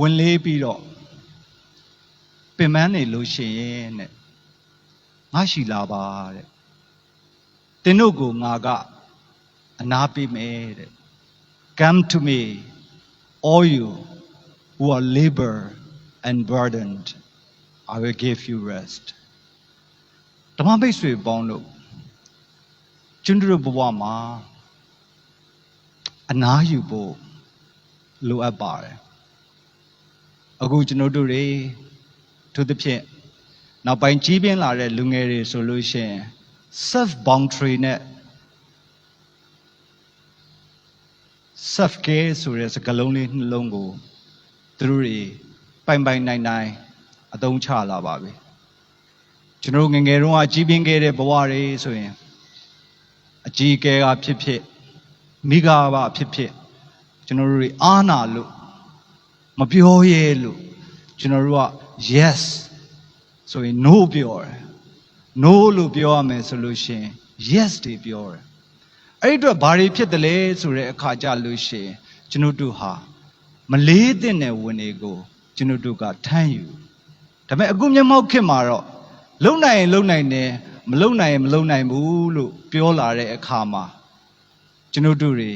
ဝင်လေးပြီးတော့ပင်ပန်းနေလို့ရှိရင်တဲ့ငါရှိလာပါတဲ့တင်းတို့ကိုငါကအနာပေးမယ်တဲ့ come to me all you who are labor and burdened i will give you rest ဓမ္မမိတ်ဆွေပေါင်းလို့ကျွန်တော်တို့ဘဝမှာအနာယူဖို့လိုအပ်ပါတယ် အခုကျွန်တော်တို့တွေသူသဖြင့်နောက်ပိုင်းကြီးပြင်းလာတဲ့လူငယ်တွေဆိုလို့ရှိရင် self boundary နဲ့ self care ဆိုတဲ့စကားလုံးလေးနှလုံးကိုသူတို့တွေပိုင်ပိုင်နိုင်နိုင်အသုံးချလာပါပြီကျွန်တော်တို့ငယ်ငယ်တုန်းကကြီးပြင်းခဲ့တဲ့ဘဝတွေဆိုရင်အကြီးအကဲကဖြစ်ဖြစ်မိဂါဘာဖြစ်ဖြစ်ကျွန်တော်တို့တွေအားနာလို့ မပြောရဲလို့ကျွန်တော်တို့က yes ဆိုရင် no ပြောတယ် no လို့ပြောရမယ်ဆိုလို့ရှိရင် yes တွေပြောတယ်အဲ့ဒီအတွက်ဘာတွေဖြစ်တယ်လဲဆိုတဲ့အခါကြလို့ရှိရင်ကျွန်တော်တို့ဟာမလေးတဲ့တဲ့ဝင်တွေကိုကျွန်တော်တို့ကထမ်းယူဒါပေမဲ့အခုမျက်မှောက်ခေတ်မှာတော့လုံနိုင်ရင်လုံနိုင်တယ်မလုံနိုင်ရင်မလုံနိုင်ဘူးလို့ပြောလာတဲ့အခါမှာကျွန်တော်တို့တွေ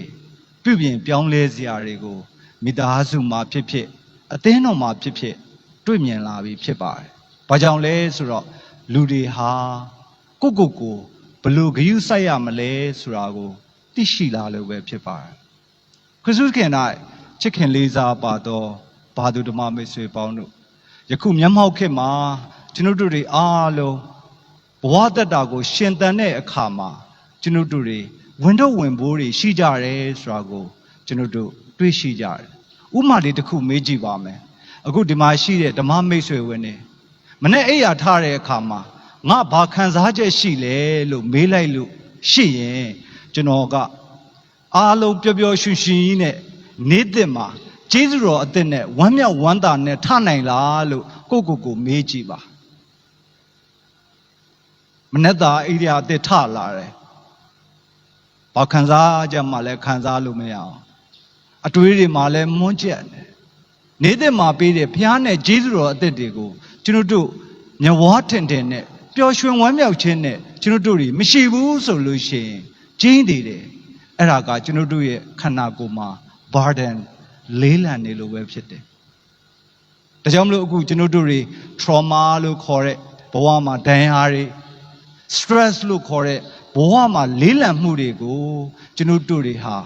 ပြုပြင်ပြောင်းလဲစရာတွေကို မိသားစုမှာဖြစ်ဖြစ်အသင်းတော်မှာဖြစ်ဖြစ်တွေ့မြင်လာပြီဖြစ်ပါတယ်။ဘာကြောင့်လဲဆိုတော့လူတွေဟာကိုယ့်ကိုယ်ကိုဘယ်လို့ဂရုစိုက်ရမလဲဆိုတာကိုသိရှိလာလို့ပဲဖြစ်ပါတယ်။ခရစ်တုခင်၌ချစ်ခင်လေးစားပါတော့ဘာသူဓမ္မမိတ်ဆွေပေါင်းတို့ယခုမျက်မှောက်ခေတ်မှာကျွန်တော်တို့တွေအားလုံးဘဝတက်တာကို ရှင်သန်တဲ့အခါမှာကျွန်တော်တို့တွေဝင်တော့ဝင်ပိုးတွေရှိကြတယ်ဆိုတာကိုကျွန်တော်တို့တွေ့ရှိကြတယ်။ ဥပမာလေးတစ်ခုမေးကြည့်ပါမယ်။အခုဒီမှာရှိတဲ့ဓမ္မမိတ်ဆွေဝင်တွေမနေ့အိယာထားတဲ့အခါမှာငါဘာခံစားချက်ရှိလဲလို့မေးလိုက်လို့ရှိရင်ကျွန်တော်ကအားလုံးပျော်ပျော်ရွှင်ရွှင်ကြီးနဲ့နေတဲ့မှာကျေးဇူးတော်အသက်နဲ့ဝမ်းမြောက်ဝမ်းသာနဲ့ထနိုင်လားလို့ကိုယ့်ကိုယ်ကိုမေးကြည့်ပါမနေ့သားအိယာအသက်ထလာတယ်ဘာခံစားကြမှလည်းခံစားလို့မရအောင် အတွေးတွေမှာလည်းမွန်းကျက်တယ်နေတဲ့မှာပေးတဲ့ဘုရားနဲ့ကျေးဇူးတော်အသက်တွေကိုကျွန်တော်တို့မြဝါထင်ထင်နဲ့ပျော်ရွှင်ဝမ်းမြောက်ခြင်းနဲ့ကျွန်တော်တို့တွေမရှိဘူးဆိုလို့ရှိရင်ကျင်းသေးတယ်အဲ့ဒါကကျွန်တော်တို့ရဲ့ခန္ဓာကိုယ်မှာ burden လေးလံနေလို့ပဲဖြစ်တယ်ဒါကြောင့်မလို့အခုကျွန်တော်တို့တွေ trauma လို့ခေါ်တဲ့ဘဝမှာဒဏ်ရာတွေ stress လို့ခေါ်တဲ့ဘဝမှာလေးလံမှုတွေကိုကျွန်တော်တို့တွေဟာ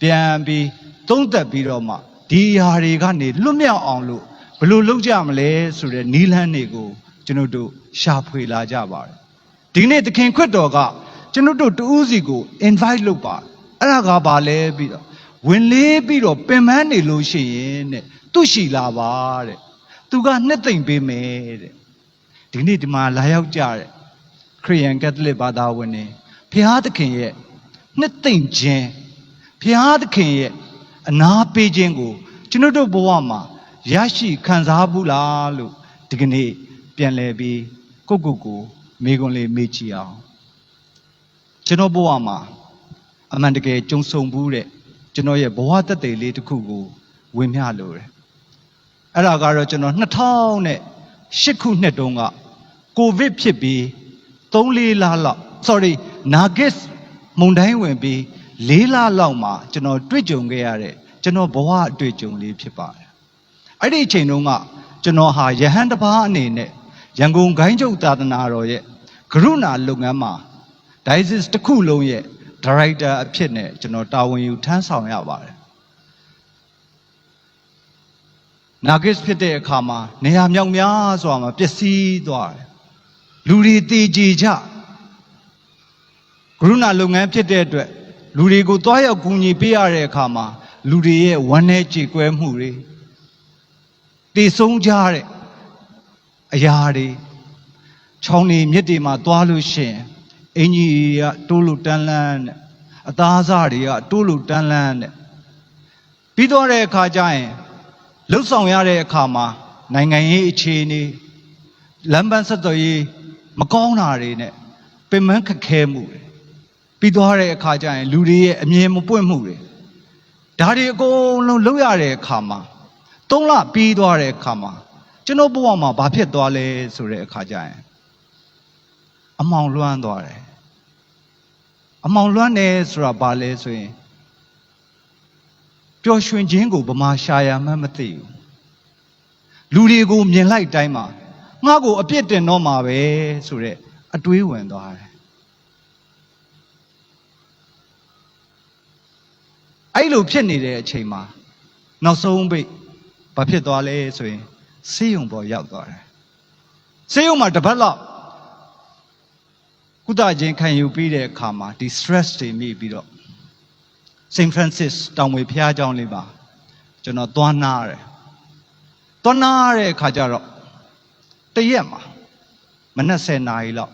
ပြန်ပြီးသုံးသက်ပြီးတော့မှဒီຢာတွေကနေလွတ်မြောက်အောင်လို့ဘယ်လိုလုပ်ကြမလဲဆိုတဲ့နီးလန်းတွေကိုကျွန်တော်တို့ရှာဖွေလာကြပါတယ်ဒီနေ့သခင်ခွတ်တော်ကကျွန်တော်တို့တူးစီကို invite လုပ်ပါအဲ့ဒါကဘာလဲပြီးတော့ဝင်လေးပြီးတော့ပင်ပန်းနေလို့ရှိရင်တဲ့သူရှိလာပါတဲ့သူကနှစ်သိမ့်ပေးမယ်တဲ့ဒီနေ့ဒီမှာလာရောက်ကြတဲ့ခရိယန်ကက်သလစ်ဘာသာဝင်တွေဖျားသခင်ရဲ့နှစ်သိမ့်ခြင်း ဖျားသခင်ရဲ့အနာပေးခြင်းကိုကျွန်တော်တို့ဘဝမှာရရှိခံစားဘူးလားလို့ဒီကနေ့ပြန်လည်ပြီးကိုယ့်ကိုယ်ကိုမေခွန်းလေးမေးကြည့်အောင်ကျွန်တော်ဘဝမှာအမှန်တကယ်ကြုံဆုံဘူးတဲ့ကျွန်တော်ရဲ့ဘဝသက်သေလေးတစ်ခုကိုဝင်မျှလို့တယ်အဲ့ဒါကတော့ကျွန်တော်2008ခုနှစ်တုန်းကကိုဗစ်ဖြစ်ပြီး3-4လလောက် sorry နာဂစ်မုန်တိုင်းဝင်ပြီး 4လလောက်မှာကျွန်တော်တွေ့ကြုံခဲ့ရတဲ့ကျွန်တော်ဘဝအတွေ့အကြုံလေးဖြစ်ပါတယ်အဲ့ဒီအချိန်တုန်းကကျွန်တော်ဟာယဟန်တစ်ပါးအနေနဲ့ရန်ကုန်ဂိုင်းချုပ်သာသနာတော်ရဲ့ကရုဏာလုပ်ငန်းမှာ diocese တစ်ခုလုံးရဲ့ director အဖြစ်နဲ့ကျွန်တော်တာဝန်ယူထမ်းဆောင်ရပါတယ်နာဂစ်ဖြစ်တဲ့အခါမှာနေရာမြောက်များစွာမှာပျက်စီးသွားတယ်လူတွေတည်ကြည်ကြကရုဏာလုပ်ငန်းဖြစ်တဲ့အတွက် လူတွေကိုတွားရောက်ကူညီပေးရတဲ့အခါမှာလူတွေရဲ့ဝမ်းနည်းကြေကွဲမှုတွေတည်ဆုံးကြတဲ့အရာတွေချောင်းနေမြစ်တွေမှာတွားလို့ရှိရင်အင်ကြီးကတိုးလို့တန်းလန်းတဲ့အသားစားတွေကတိုးလို့တန်းလန်းတဲ့ပြီးတော့တဲ့အခါကျရင်လှုပ်ဆောင်ရတဲ့အခါမှာနိုင်ငံရေးအခြေအနေလမ်းပန်းဆက်သွယ်ရေးမကောင်းတာတွေနဲ့ပင်မခက်ခဲမှုတွေ ပြီးသွားတဲ့အခါကျရင်လူတွေရဲ့အမြင်မပွင့်မှုတွေဒါတွေအကုန်လုံးလုပ်ရတဲ့အခါမှာသုံးလပြီးသွားတဲ့အခါမှာကျွန်တော်ဘဝမှာဘာဖြစ်သွားလဲဆိုတဲ့အခါကျရင်အမောင်လွှမ်းသွားတယ်အမောင်လွှမ်းတယ်ဆိုတာဘာလဲဆိုရင်ပျော်ရွှင်ခြင်းကိုဗမာရှာရမှန်းမသိဘူးလူတွေကိုမြင်လိုက်တိုင်းမှာငါ့ကိုအပြစ်တင်တော့မှာပဲဆိုတဲ့အတွေးဝင်သွားတယ် အဲ့လိုဖြစ်နေတဲ့အချိန်မှာနောက်ဆုံးပိတ်ဘာဖြစ်သွားလဲဆိုရင်ဆေးရုံပေါ်ရောက်သွားတယ်ဆေးရုံမှာတစ်ပတ်လောက်ကုသခြင်းခံယူပြီးတဲ့အခါမှာဒီ stress တွေမိပြီးတော့ St. Francis တောင်ဝေဖျားเจ้าလေးပါကျွန်တော်သွားနာတယ်သွားနာတဲ့အခါကျတော့တရက်မှာမနက်10နာရီလောက်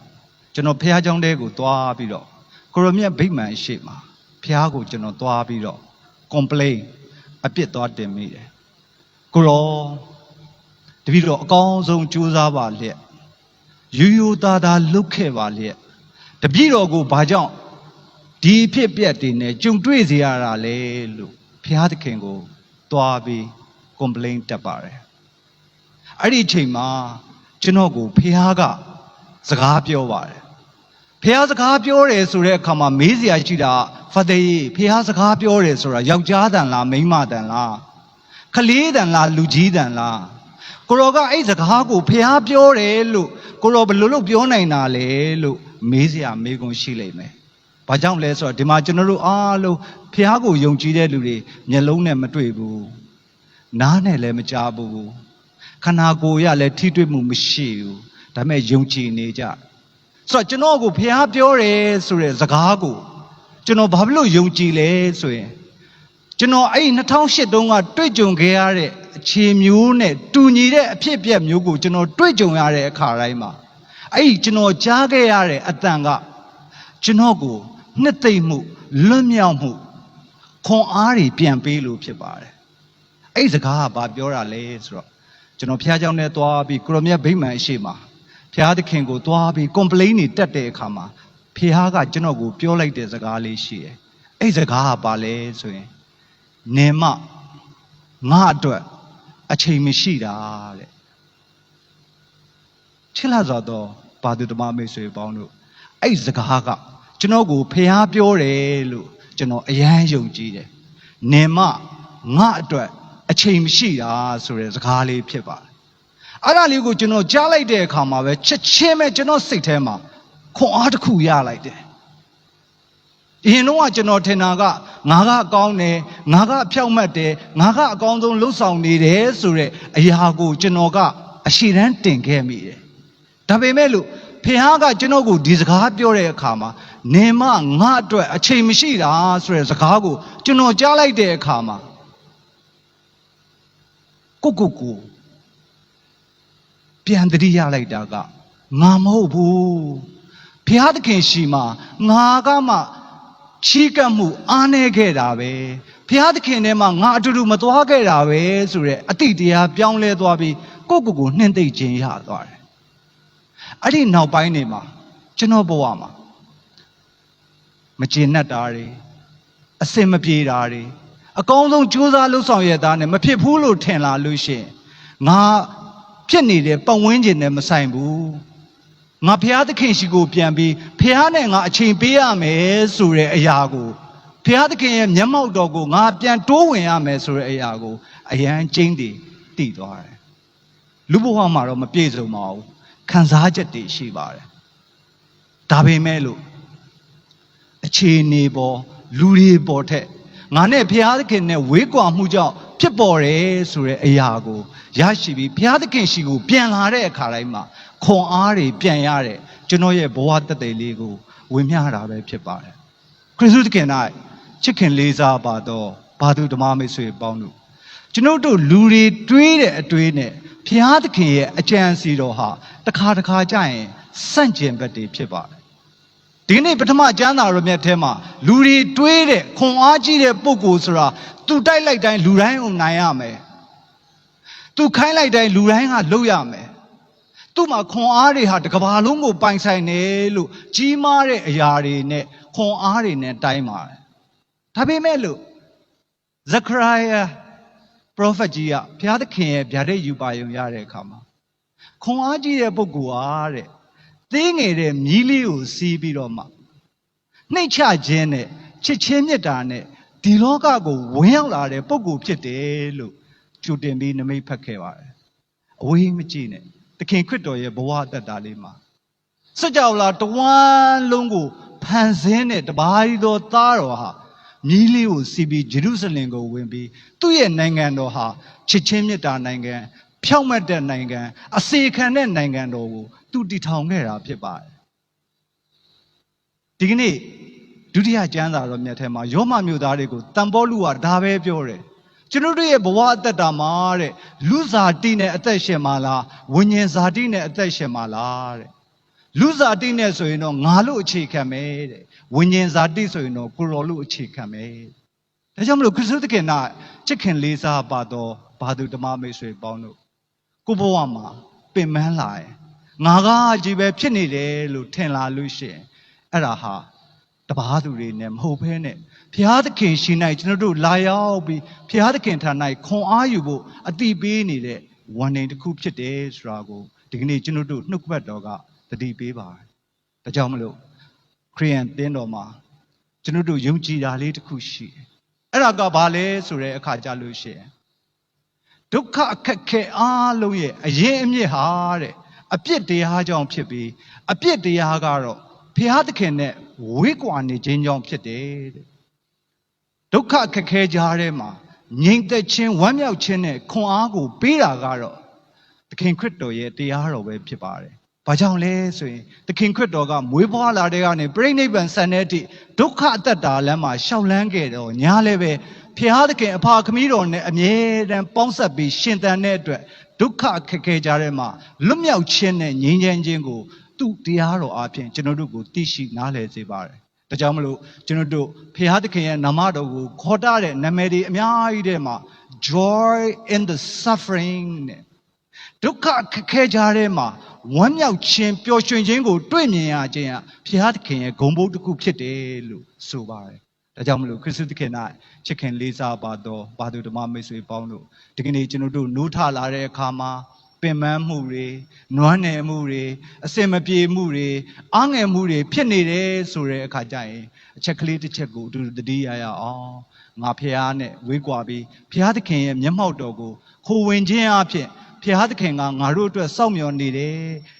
ကျွန်တော်ဖျားเจ้าတဲကိုသွားပြီးတော့ကိုရမြတ်ဗိမာန်ရှိမှာဖျားကိုကျွန်တော်သွားပြီးတော့ complain အပြစ်သွားတင်မိတယ်ကိုရောတပည့်တော်အကောင်းဆုံးကြိုးစားပါလျက်ယူယူသားသားလှုပ်ခဲ့ပါလျက်တပည့်တော်ကိုဘာကြောင့်ဒီအဖြစ်ပြက်တွေနဲ့ကြုံတွေ့စေရတာလဲလို့ဘုရားသခင်ကိုတွားပြီး complain တက်ပါတယ်အဲ့ဒီအချိန်မှာကျွန်တော်ကိုဘုရားကစကားပြောပါတယ် ဖះစကားပြောတယ်ဆိုတဲ့အခါမှာမေးစရာရှိတာဖတ်သေးဖះစကားပြောတယ်ဆိုတာယောက်ျားတန်လားမိန်းမတန်လားခလေးတန်လားလူကြီးတန်လားကိုရောကအဲ့စကားကိုဖះပြောတယ်လို့ကိုရောဘယ်လိုလုပ်ပြောနိုင်တာလဲလို့မေးစရာမေးခွန်းရှိလိမ့်မယ်။ဘာကြောင့်လဲဆိုတော့ဒီမှာကျွန်တော်တို့အားလုံးဖះကိုယုံကြည်တဲ့လူတွေမျက်လုံးနဲ့မတွေ့ဘူး။နားနဲ့လည်းမကြားဘူး။ခန္ဓာကိုယ်ရလည်းထိတွေ့မှုမရှိဘူး။ဒါပေမဲ့ယုံကြည်နေကြတယ် ဆိုတော့ကျွန်တော်ကိုဖះပြောတယ်ဆိုတဲ့စကားကိုကျွန်တော်ဘာဖြစ်လို့ယုံကြည်လဲဆိုရင်ကျွန်တော်အဲ့2008တုန်းကတွေ့ကြုံခဲ့ရတဲ့အခြေမျိုးနဲ့တူညီတဲ့အဖြစ်အပျက်မျိုးကိုကျွန်တော်တွေ့ကြုံရတဲ့အခါတိုင်းမှာအဲ့ဒီကျွန်တော်ကြားခဲ့ရတဲ့အတန်ကကျွန်တော်ကိုနှစ်သိမ့်မှုလွတ်မြောက်မှုခွန်အားတွေပြန်ပေးလို့ဖြစ်ပါတယ်အဲ့ဒီစကားကဘာပြောတာလဲဆိုတော့ကျွန်တော်ဖះเจ้าနဲ့သွားပြီးကိုရမြတ်ဗိမာန်အရှိမှာ ဖျားသခင်ကိုသွားပြီး complain တွေတက်တဲ့အခါမှာဖျားကကျွန်တော်ကိုပြောလိုက်တဲ့စကားလေးရှိတယ်။အဲ့စကားကဘာလဲဆိုရင်နေမငါအတွက်အချိန်မရှိတာတဲ့။ချစ်လာစွာတော့ဘာသူဓမ္မမိတ်ဆွေပေါင်းတို့အဲ့စကားကကျွန်တော်ကိုဖျားပြောတယ်လို့ကျွန်တော်အယမ်းယုံကြည်တယ်။နေမငါအတွက်အချိန်မရှိတာဆိုတဲ့စကားလေးဖြစ်ပါတယ်။ အဲ့ဒါလေးကိုကျွန်တော်ကြားလိုက်တဲ့အခါမှာပဲချက်ချင်းပဲကျွန်တော်စိတ်ထဲမှာခွန်အားတစ်ခုရလိုက်တယ်။အရင်တော့ကကျွန်တော်ထင်တာကငါကအကောင်းတယ်ငါကအဖြောက်မှတ်တယ်ငါကအကောင်းဆုံးလှုပ်ဆောင်နေတယ်ဆိုတဲ့အရာကိုကျွန်တော်ကအရှိတန်းတင်ခဲ့မိတယ်။ဒါပေမဲ့လို့ဖခင်ကကျွန်တော်ကိုဒီစကားပြောတဲ့အခါမှာနေမငါအတွက်အချိန်မရှိတာဆိုတဲ့စကားကိုကျွန်တော်ကြားလိုက်တဲ့အခါမှာကိုကိုကို ပြန်တတိရလိုက်တာကငါမဟုတ်ဘူးဘုရားသခင်ရှိမှငါကမှချီးကပ်မှုအားနေခဲ့တာပဲဘုရားသခင်ထဲမှာငါအတူတူမသွားခဲ့တာပဲဆိုတဲ့အတိတ်တရားပြောင်းလဲသွားပြီးကိုယ့်ကိုယ်ကိုနှင်းသိမ့်ခြင်းရသွားတယ်အဲ့ဒီနောက်ပိုင်းနေမှာကျွန်တော်ဘဝမှာမကျေနပ်တာတွေအစင်မပြေတာတွေအကောင်းဆုံးကြိုးစားလှုပ်ဆောင်ရတာနဲ့မဖြစ်ဘူးလို့ထင်လာလို့ရှိရင်ငါ ဖြစ်နေတဲ့ပတ်ဝန်းကျင်နဲ့မဆိုင်ဘူးငါဖះသခင်ရှိကိုပြန်ပြီးဖះနဲ့ငါအချိန်ပေးရမယ်ဆိုတဲ့အရာကိုဖះသခင်ရဲ့မျက်မှောက်တော်ကိုငါပြန်တိုးဝင်ရမယ်ဆိုတဲ့အရာကိုအယံကျင်းတည်တည်သွားတယ်လူဘဝမှာတော့မပြည့်စုံပါဘူးခံစားချက်တွေရှိပါတယ်ဒါပေမဲ့လို့အခြေအနေပေါ်လူတွေပေါ်ထက် ငါနဲ့ဘုရားသခင်နဲ့ဝေးကွာမှုကြောင့်ဖြစ်ပေါ်တယ်ဆိုတဲ့အရာကိုရရှိပြီးဘုရားသခင်ရှိကိုပြန်လာတဲ့အခါတိုင်းမှာခွန်အားတွေပြန်ရတဲ့ကျွန်တော်ရဲ့ဘဝတသက်လေးကိုဝင်မျှတာပဲဖြစ်ပါတယ်ခရစ်တုသခင်၌ချစ်ခင်လေးစားပါတော့ဘာသူဓမ္မမိတ်ဆွေပေါင်းတို့ကျွန်ုပ်တို့လူတွေတွေးတဲ့အတွေးနဲ့ဘုရားသခင်ရဲ့အကြံစီတော်ဟာတစ်ခါတစ်ခါကြာရင်စန့်ကျင်ဘက်တွေဖြစ်ပါတယ် ဒီနေ့ပထမကျမ်းစာရမြတ်ထဲမှာလူတွေတွေးတဲ့ခွန်အားကြီးတဲ့ပုံကိုဆိုတာသူတိုက်လိုက်တိုင်းလူတိုင်းကိုနိုင်ရမယ်သူခိုင်းလိုက်တိုင်းလူတိုင်းကလုပ်ရမယ်သူ့မှာခွန်အားတွေဟာတစ်ကဘာလုံးကိုပိုင်ဆိုင်တယ်လို့ကြီးမားတဲ့အရာတွေနဲ့ခွန်အားတွေနဲ့တိုင်းပါတယ်ဒါပေမဲ့လို့ဇခရယာ prophet ကြီးကဘုရားသခင်ရဲ့ဗျာဒိတ်ယူပါယုံရတဲ့အခါမှာခွန်အားကြီးတဲ့ပုဂ္ဂိုလ်အားတဲ့ သေးငယ်တဲ့မြီးလေးကိုစီးပြီးတော့မှနှိတ်ချခြင်းနဲ့ချစ်ချင်းမြတ်တာနဲ့ဒီလောကကိုဝင်ရောက်လာတဲ့ပုဂ္ဂိုလ်ဖြစ်တယ်လို့ကြိုတင်ပြီးနမိတ်ဖတ်ခဲ့ပါတယ်အဝေးမကြည့်နဲ့သခင်ခရစ်တော်ရဲ့ဘဝအသက်တာလေးမှာစကြဝဠာတဝမ်းလုံးကိုဖန်ဆင်းတဲ့တပါးရီသောသားတော်ဟာမြီးလေးကိုစီးပြီးဂျေရုဆလင်ကိုဝင်ပြီးသူ့ရဲ့နိုင်ငံတော်ဟာချစ်ချင်းမြတ်တာနိုင်ငံဖြောင့်မတ်တဲ့နိုင်ငံအစေခံတဲ့နိုင်ငံတော်ကို သူတည်ထောင်ခဲ့တာဖြစ်ပါတယ်ဒီကနေ့ဒုတိယကျမ်းစာတော်မြတ်ထဲမှာယောမမြို့သားတွေကိုတန်ပေါလုကဒါပဲပြောတယ်ကျွန်တော်တို့ရဲ့ဘဝအသက်တာမှာတဲ့လူဇာတိနဲ့အသက်ရှင်မှာလားဝိညာဉ်ဇာတိနဲ့အသက်ရှင်မှာလားတဲ့လူဇာတိနဲ့ဆိုရင်တော့ငါလို့အခြေခံမယ်တဲ့ဝိညာဉ်ဇာတိဆိုရင်တော့ကိုရောလို့အခြေခံမယ်ဒါကြောင့်မလို့ခရစ်တုသခင်ကချစ်ခင်လေးစားပါတော့ဘာသူဓမ္မမိတ်ဆွေပေါင်းတို့ကိုဘဝမှာပင်ပန်းလာရင် ငါကကြီးပဲဖြစ်နေတယ်လို့ထင်လာလို့ရှိရင်အဲ့ဒါဟာတပားသူတွေနဲ့မဟုတ်ဘဲနဲ့ဘုရားသခင်ရှင်၌ကျွန်တော်တို့လာရောက်ပြီးဘုရားသခင်ထံ၌ခွန်အားယူဖို့အတိပေးနေတဲ့ဝန်နေတစ်ခုဖြစ်တယ်ဆိုတာကိုဒီကနေ့ကျွန်တော်တို့နှုတ်ကပတ်တော်ကတတိပေးပါတယ်။ဒါကြောင့်မလို့ခရိယန်တင်းတော်မှာကျွန်တော်တို့ယုံကြည်တာလေးတစ်ခုရှိတယ်။အဲ့ဒါကဘာလဲဆိုတဲ့အခါကြလို့ရှိရင်ဒုက္ခအခက်ခဲအားလုံးရဲ့အရင်အမြစ်ဟာတဲ့ အပြစ်တရားကြောင့်ဖြစ်ပြီးအပြစ်တရားကတော့ဘုရားသခင်နဲ့ဝေးကွာနေခြင်းကြောင့်ဖြစ်တယ်တဲ့။ဒုက္ခအခက်ခဲကြားထဲမှာငြိမ်သက်ခြင်းဝမ်းမြောက်ခြင်းနဲ့ခွန်အားကိုပေးတာကတော့သခင်ခရစ်တော်ရဲ့တရားတော်ပဲဖြစ်ပါတယ်။ဘာကြောင့်လဲဆိုရင်သခင်ခရစ်တော်ကမွေးဖွားလာတဲ့ကနေပြိဋိဘံဆန်တဲ့အထိဒုက္ခအသက်တာလမ်းမှာရှောက်လန်းခဲ့တော့ညာလည်းပဲဖျားသခင်အဖခမည်းတော်နဲ့အမြဲတမ်းပေါင်းဆက်ပြီးရှင်သန်တဲ့အတွက် ဒုက္ခအခက်ခဲကြတဲ့မှာလွတ်မြောက်ခြင်းနဲ့ငြိမ်းချမ်းခြင်းကိုသူ့တရားတော်အပြင်ကျွန်တော်တို့ကိုသိရှိနားလည်စေပါတယ်။ဒါကြောင့်မလို့ကျွန်တော်တို့ဖျားသခင်ရဲ့နာမတော်ကိုခေါ်တတဲ့နာမည်တွေအများကြီးတဲ့မှာ joy in the suffering နဲ့ဒုက္ခအခက်ခဲကြားထဲမှာဝမ်းမြောက်ခြင်းပျော်ရွှင်ခြင်းကို တွေ့မြင်ရခြင်းဟာဘုရားသခင်ရဲ့ဂုဏ်ဘုတ်တစ်ခုဖြစ်တယ်လို့ဆိုပါတယ်။ ဒါကြောင့်မလို့ခရစ်တုသခင်၌ချစ်ခင်လေးစားပါတော့ဘာသူဓမ္မမိတ်ဆွေပေါင်းတို့ဒီကနေ့ကျွန်တော်တို့နိုးထလာတဲ့အခါမှာပင်ပန်းမှုတွေနွမ်းနယ်မှုတွေအစင်မပြေမှုတွေအားငယ်မှုတွေဖြစ်နေတယ်ဆိုတဲ့အခါကျရင်အချက်ကလေးတစ်ချက်ကိုအတူတူသတိရရအောင်ငါဖះနဲ့ဝေးကွာပြီးဖះသခင်ရဲ့မျက်မှောက်တော်ကိုခိုဝင်ခြင်းအဖြစ်ဖျားသခင်ကငါတို့အတွက်စောင့်မျှော်နေတယ်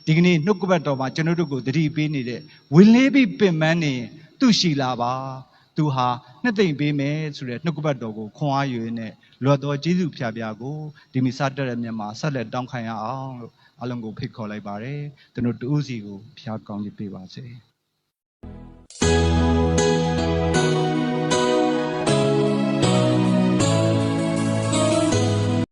ဒီကနေ့နှုတ်ကပတ်တော်မှာကျွန်တော်တို့ကိုတတိပေးနေတဲ့ဝင်လေးပြီးပင်ပန်းနေရင်သူရှိလာပါ သူဟာနှစ်သိမ့်ပေးမယ်ဆိုတဲ့နှုတ်ကပတ်တော်ကိုခွန်အားယူရင်းနဲ့လွတ်တော်ကျေးဇူးဖျားဖျားကိုဒီမီစတက်တဲ့မြန်မာဆက်လက်တောင်းခံရအောင်လို့အလုံးကိုဖိတ်ခေါ်လိုက်ပါတယ်ကျွန်တော်တူးစီကိုဖျားကောင်းကြီးပေးပါစေ